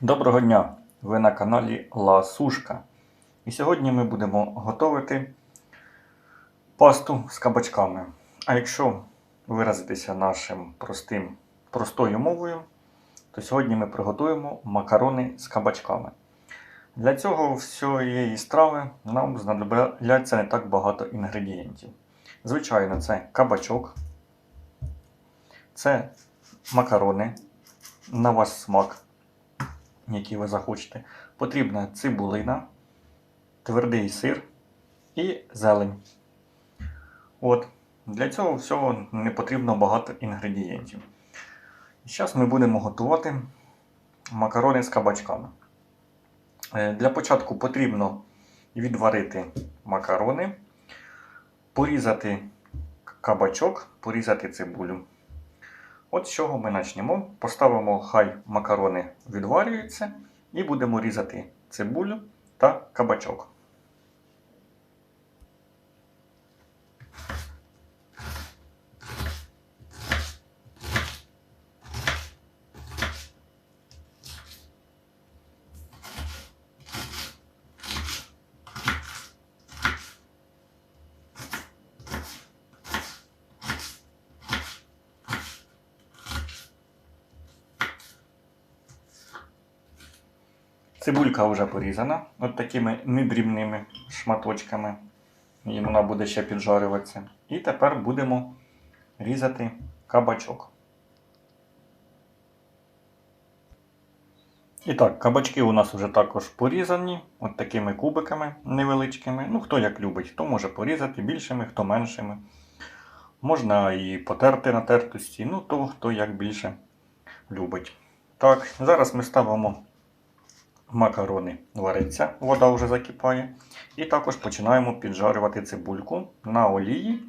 Доброго дня! Ви на каналі Ла Сушка. І сьогодні ми будемо готувати пасту з кабачками. А якщо виразитися нашим простим, простою мовою, то сьогодні ми приготуємо макарони з кабачками. Для цього всієї страви нам знадобляться не так багато інгредієнтів. Звичайно, це кабачок, це макарони на ваш смак які ви захочете. Потрібна цибулина, твердий сир і зелень. От. Для цього всього не потрібно багато інгредієнтів. Зараз ми будемо готувати макарони з кабачками. Е, Для початку потрібно відварити макарони, порізати кабачок, порізати цибулю. От з чого ми почнемо. Поставимо, хай макарони відварюються, і будемо різати цибулю та кабачок. Цибулька вже порізана от такими недрібними шматочками. І вона буде ще піджарюватися. І тепер будемо різати кабачок. І так, кабачки у нас вже також порізані, от такими кубиками невеличкими. Ну, хто як любить, хто може порізати більшими, хто меншими. Можна і потерти на тертості, ну то хто як більше любить. Так, зараз ми ставимо макарони вариться, вода вже закипає. І також починаємо піджарювати цибульку на олії.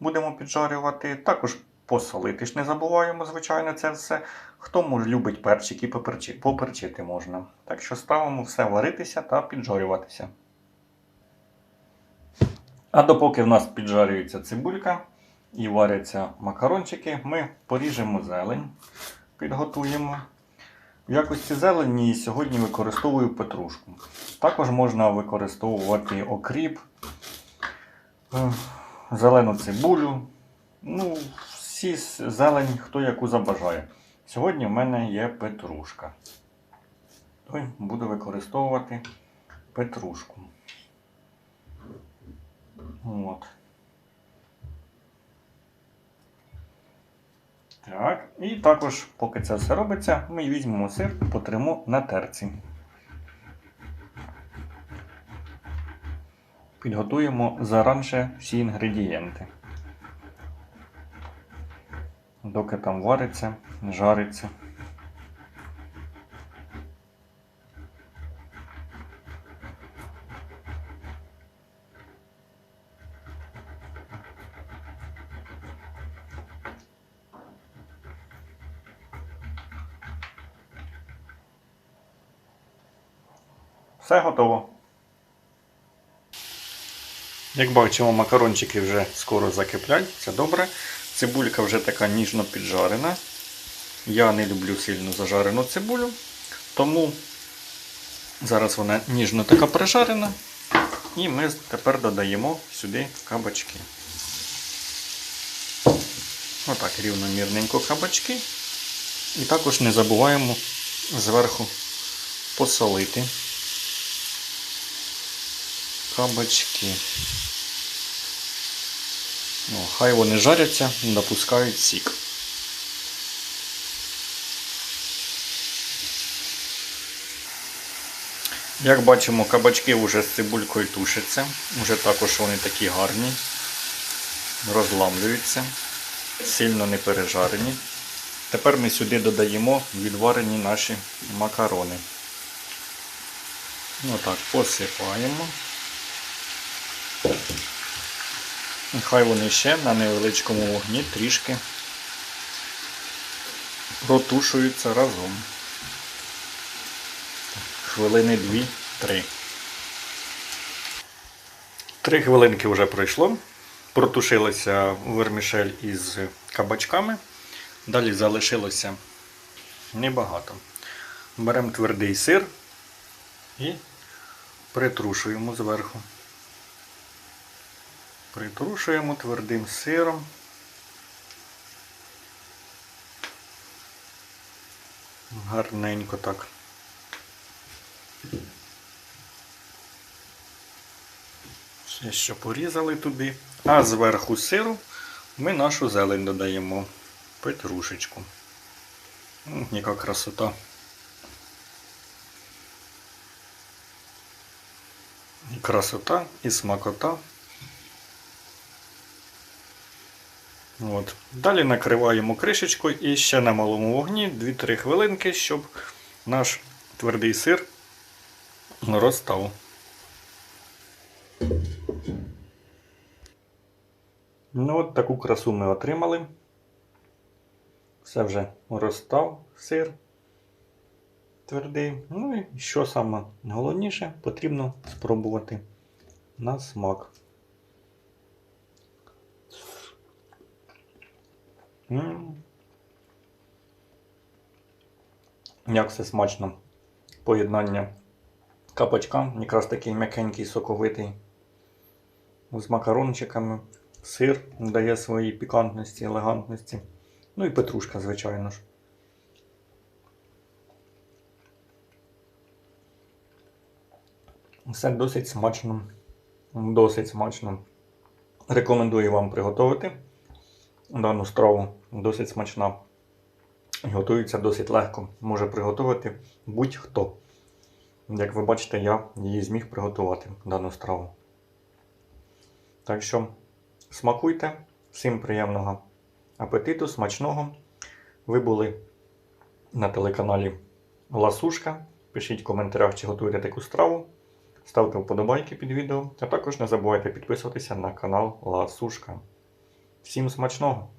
Будемо піджарювати. Також посолити ж не забуваємо, звичайно, це все. Хто може любить перчики, поперчи, поперчити можна. Так що ставимо все варитися та піджарюватися. А допоки в нас піджарюється цибулька і варяться макарончики, ми поріжемо зелень, підготуємо. В якості зелені сьогодні використовую петрушку. Також можна використовувати окріп, е, зелену цибулю. Ну, всі зелень, хто яку забажає. Сьогодні в мене є петрушка. Ой, буду використовувати петрушку. От. Так, і також, поки це все робиться, ми візьмемо сир, потримо на терці. Підготуємо заранше всі інгредієнти. Доки там вариться, жариться. Все готово. Як бачимо, макарончики вже скоро закиплять, це добре. Цибулька вже така ніжно піджарена. Я не люблю сильно зажарену цибулю, тому зараз вона ніжно така прижарена. І ми тепер додаємо сюди кабачки. Отак рівномірненько кабачки. І також не забуваємо зверху посолити кабачки. Ну, хай вони жаряться, напускають сік. Як бачимо, кабачки вже з цибулькою тушаться. Вже також вони такі гарні, розламлюються, сильно не пережарені. Тепер ми сюди додаємо відварені наші макарони. Отак, посипаємо. Нехай вони ще на невеличкому вогні трішки протушуються разом. Хвилини 2-3. Три хвилинки вже пройшло. Протушилася вермішель із кабачками. Далі залишилося небагато. Беремо твердий сир і притрушуємо зверху. Притрушуємо твердим сиром. Гарненько так. Ще що порізали туди. А зверху сиру ми нашу зелень додаємо. Петрушечку. М, Яка красота. Красота, і смакота. От. Далі накриваємо кришечкою і ще на малому вогні 2-3 хвилинки, щоб наш твердий сир розстав. Ну от таку красу ми отримали. Все вже розстав сир твердий. Ну і що саме головніше, потрібно спробувати на смак. Як все смачно. Поєднання капачка, якраз такий м'якенький, соковитий. З макарончиками. Сир дає своїй пікантності, елегантності. Ну і петрушка, звичайно ж. Все досить смачно. Досить смачно. Рекомендую вам приготувати дану страву. Досить смачна. Готується досить легко. Може приготувати будь-хто. Як ви бачите, я її зміг приготувати дану страву. Так що смакуйте, всім приємного апетиту, смачного. Ви були на телеканалі Ласушка. Пишіть в коментарях, чи готуєте таку страву. Ставте вподобайки під відео, а також не забувайте підписуватися на канал Ласушка. Всім смачного!